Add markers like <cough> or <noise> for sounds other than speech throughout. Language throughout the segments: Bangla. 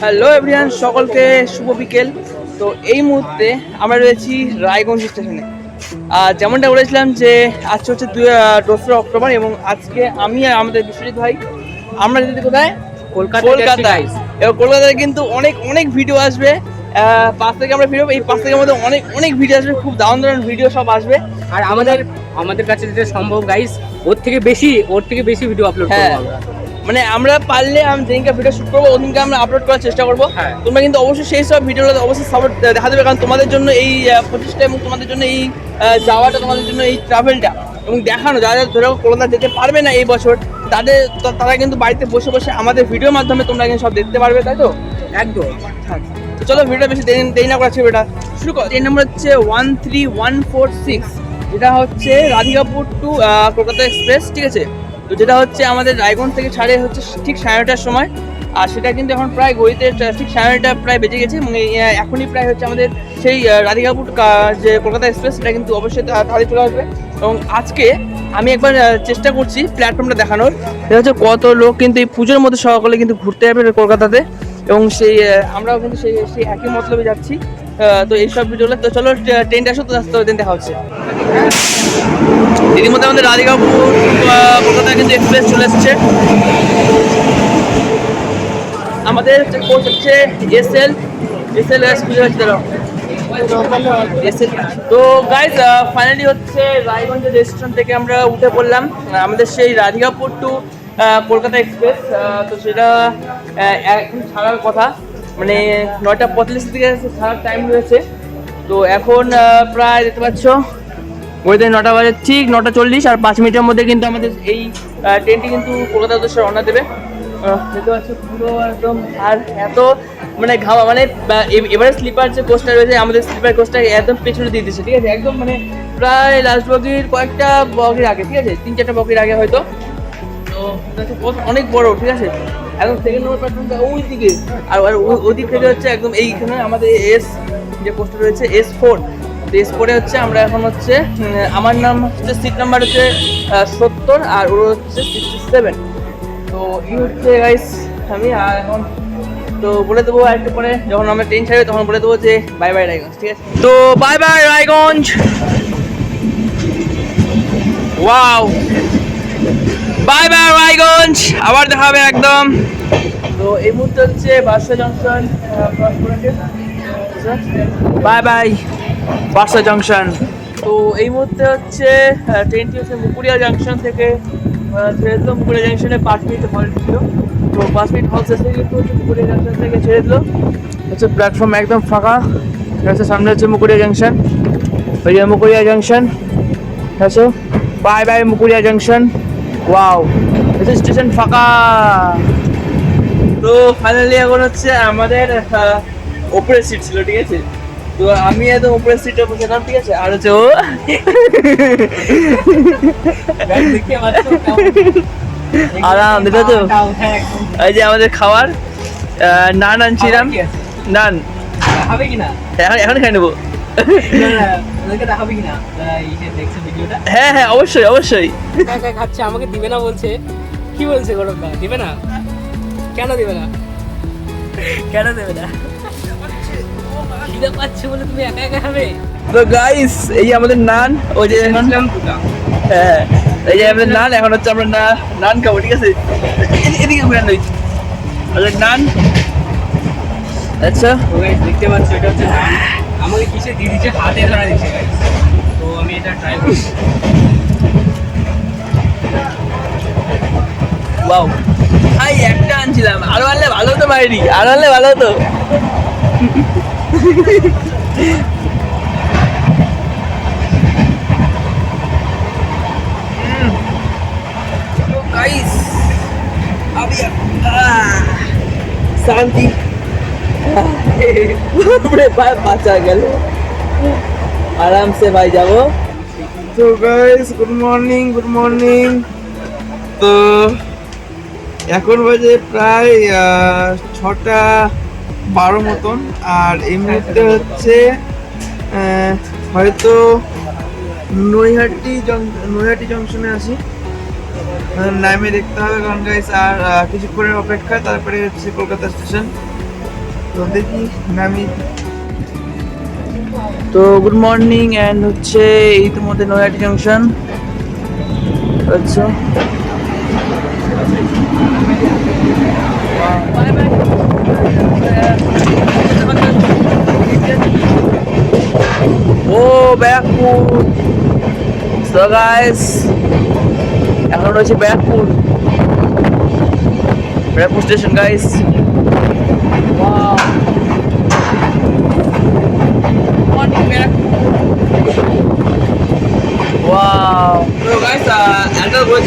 হ্যালো এভরিয়ান সকলকে শুভ বিকেল। তো এই মুহূর্তে আমরা রয়েছি রায়গঞ্জ স্টেশনে। আর যেমনটা বলেছিলাম যে আজকে হচ্ছে দুই দোসরা অক্টোবর এবং আজকে আমি আর আমাদের বিশ্বজিৎ ভাই আমরা যেতে কোথায়? কলকাতা কলকাতায়। এবার কলকাতায় কিন্তু অনেক অনেক ভিডিও আসবে। পাঁচ থেকে আমরা ভিডিও এই পাঁচ থেকে মধ্যে অনেক অনেক ভিডিও আসবে। খুব দারুণ দারুণ ভিডিও সব আসবে। আর আমাদের আমাদের কাছে যেটা সম্ভব গাইস ওর থেকে বেশি ওর থেকে বেশি ভিডিও আপলোড হ্যাঁ। করব মানে আমরা পারলে আমি যেদিনকে ভিডিও শুট করব ওদিনকে আমরা আপলোড করার চেষ্টা করব। হ্যাঁ। তোমরা কিন্তু অবশ্যই সেই সব ভিডিওগুলো অবশ্যই সাপোর্ট দেখা দেবে। কারণ তোমাদের জন্য এই প্রচেষ্টা এবং তোমাদের জন্য এই যাওয়াটা তোমাদের জন্য এই ট্রাভেলটা এবং দেখানো যারা যারা ধরো কলকাতা যেতে পারবে না এই বছর তাদের তারা কিন্তু বাড়িতে বসে বসে আমাদের ভিডিওর মাধ্যমে তোমরা কিন্তু সব দেখতে পারবে তাই তো? একদম। চলো ভিডিও বেশি দেরি না করাচ্ছি এটা শুরু করো। ট্রেন নাম্বার হচ্ছে one three one four six যেটা হচ্ছে রাধিকাপুর টু কলকাতা এক্সপ্রেস ঠিক আছে? তো যেটা হচ্ছে আমাদের রায়গঞ্জ থেকে ছাড়ে হচ্ছে ঠিক সাড়ে নটার সময়। আর সেটা কিন্তু এখন প্রায় গড়িতে ঠিক সাড়ে নটা প্রায় বেজে গেছে এখনই প্রায় হচ্ছে আমাদের সেই রাধিকাপুর যে কলকাতা এক্সপ্রেস সেটা কিন্তু অবশ্যই তাড়াতাড়ি চলে আসবে। এবং আজকে আমি একবার চেষ্টা করছি প্ল্যাটফর্মটা দেখানোর। সেটা হচ্ছে কত লোক কিন্তু এই পুজোর মধ্যে সকলে কিন্তু ঘুরতে যাবে কলকাতাতে। এবং সেই আমরাও কিন্তু সেই সেই একই মতলবে যাচ্ছি। তো এইসব ভিডিওগুলো তো চলো, ট্রে- ট্রেনটা আসো তো দিন দেখা হচ্ছে। এর মধ্যে আমাদের রাধিকাপুর কলকাতা কিন্তু এক্সপ্রেস চলে এসছে। আমাদের কোর্স হচ্ছে এস এল এসএল খুঁজে হচ্ছে দাঁড়াও এসএল তো গাইজ ফাইনালি হচ্ছে রায়গঞ্জ রেস্টুরেন্ট থেকে আমরা উঠে পড়লাম। আমাদের সেই রাধিকাপুর টু কলকাতা এক্সপ্রেস তো সেটা এখন ছাড়ার কথা। মানে নয়টা পঁয়তাল্লিশ থেকে ছাড়ার টাইম রয়েছে। তো এখন প্রায় দেখতে পাচ্ছ, ওইদিন নটা বাজে, ঠিক নটা চল্লিশ আর পাঁচ মিনিটের মধ্যে কিন্তু আমাদের এই ট্রেনটি কিন্তু কলকাতা উদ্দেশ্যে রওনা দেবে। দেখতে পাচ্ছ, পুরো একদম আর এত মানে ঘামা মানে এবারে স্লিপার যে কোচটা রয়েছে, আমাদের স্লিপার কোচটা একদম পেছনে দিয়ে দিচ্ছে ঠিক আছে? একদম মানে প্রায় লাস্ট বগির কয়েকটা বগির আগে, ঠিক আছে? তিন চারটা বগির আগে হয়তো। তো অনেক বড়, ঠিক আছে? একদম সেকেন্ড নম্বর প্ল্যাটফর্মটা ওই দিকে। আর আর ও- ওদিক থেকে হচ্ছে একদম এইখানে আমাদের এস যে পোস্টটা রয়েছে এস ফোর এস ফোরে হচ্ছে আমরা এখন হচ্ছে আমার নাম হচ্ছে সিট নাম্বার হচ্ছে সত্তর আর ওর হচ্ছে সিক্সটি সেভেন তো এই হচ্ছে গাইস আমি, আর এখন তো বলে দেবো একটু পরে, যখন আমরা ট্রেন ছাড়বে তখন বলে দেবো যে বাই বাই রায়গঞ্জ, ঠিক আছে? তো bye bye Raiganj! Wow bye bye Raiganj আবার দেখা হবে একদম। তো এই মুহূর্তে হচ্ছে বাসা জংশন বাই বাই বাসা জংশন তো এই মুহূর্তে হচ্ছে ট্রেনটি হচ্ছে মুকুরিয়া জংশন থেকে ছেড়ে দিল। মুকুরিয়া জংশনে পাঁচ মিনিট হল ছিল। তো পাঁচ মিনিট হল শেষে কিন্তু হচ্ছে মুকুরিয়া জংশন থেকে ছেড়ে দিল। হচ্ছে প্ল্যাটফর্ম একদম ফাঁকা। হচ্ছে সামনে হচ্ছে মুকুরিয়া জংশন ওই যে মুকুরিয়া জংশন হ্যাঁ bye bye Mukuria junction wow এটা স্টেশন ফাঁকা তো ফাইনালি এখন হচ্ছে আমাদের ওপরের সিট ছিল ঠিক আছে? তো আমি একদম উপরের সিটে বসেছিলাম ঠিক আছে? আর হচ্ছে ও <laughs> আরাম দেখো তো এই যে আমাদের খাবার নান আনছিলাম। নান। এখন এখন খাই নেব। হ্যাঁ হ্যাঁ অবশ্যই অবশ্যই। একা খাচ্ছে আমাকে দিবে না বলছে। কি বলছে গরমটা দিবে না? কেন দিবে না? কেন দেবে না? খিদে পাচ্ছে বলে তুমি একা একা খাবে? তো গাইস এই যে আমাদের নান ওই যে হ্যাঁ এই যে আমাদের নান এখন হচ্ছে আমরা না নান খাব ঠিক আছে? এদিকে ঘুরে নই আমাদের নান। আচ্ছা। দেখতে পাচ্ছ এটা হচ্ছে নান। আমাকে কিসে দিয়ে দিচ্ছে হাতে ধরা দিচ্ছে। তো আমি এটা ট্রাই করি ওয়াও ভাই একটা আনছিলাম। আরও আনলে ভালো হতো বাইরি আরও আনলে ভালো হতো। বাঁচা গেল। আরাম সে ভাই যাব। তো guys good morning good morning তো এখন বাজে প্রায় ছটা বারো মতন। আর এই মুহূর্তে হচ্ছে হয়তো নৈহাটি নৈহাটি জংশনে আসি নামে দেখতে হবে কারণ গাইস আর কিছুক্ষণের অপেক্ষা তারপরে হচ্ছে কলকাতা স্টেশন তো তো গুড মর্নিং অ্যান্ড হচ্ছে এই তো মধ্যে নয়াটি জাংশন। আচ্ছা। ও ব্যাকপুর সো গাইস এখন রয়েছে ব্যাকপুর ব্যাকপুর স্টেশন গাইস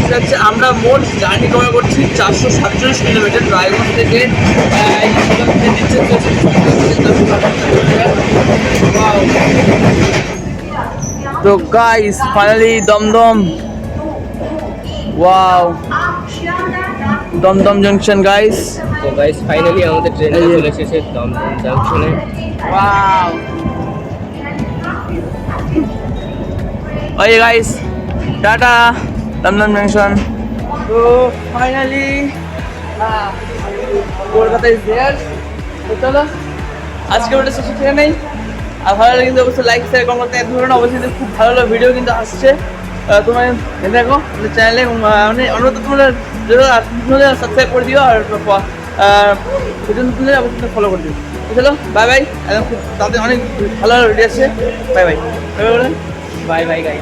চাচ্ছি, আমরা মোট জার্নি কভার করছি চারশো সাতচল্লিশ কিলোমিটার রায়গঞ্জ থেকে. তো guys finally Dum Dum. Wow Dum Dum junction guys তো গাইস ফাইনালি আমাদের ট্রেনটা চলে এসেছে দমদম জাংশনে Wow. ওই গাইস টাটা দমদম জংশন তো ফাইনালি কলকাতা ইজ দেয়ার তো চলো আজকে ওটা শেষ থেকে নেই। আর ভালো লাগলে কিন্তু অবশ্যই লাইক শেয়ার কমেন্ট করতে। ধরুন অবশ্যই কিন্তু খুব ভালো ভালো ভিডিও কিন্তু আসছে। তোমরা দেখো চ্যানেলে মানে অনুরোধ তোমরা সাবস্ক্রাইব করে দিও আর ভিডিও তুলে অবশ্যই ফলো করে দিন চলো বাই বাই একদম খুব তাদের অনেক ভালো ভালো ভিডিও আছে bye bye bye bye bye bye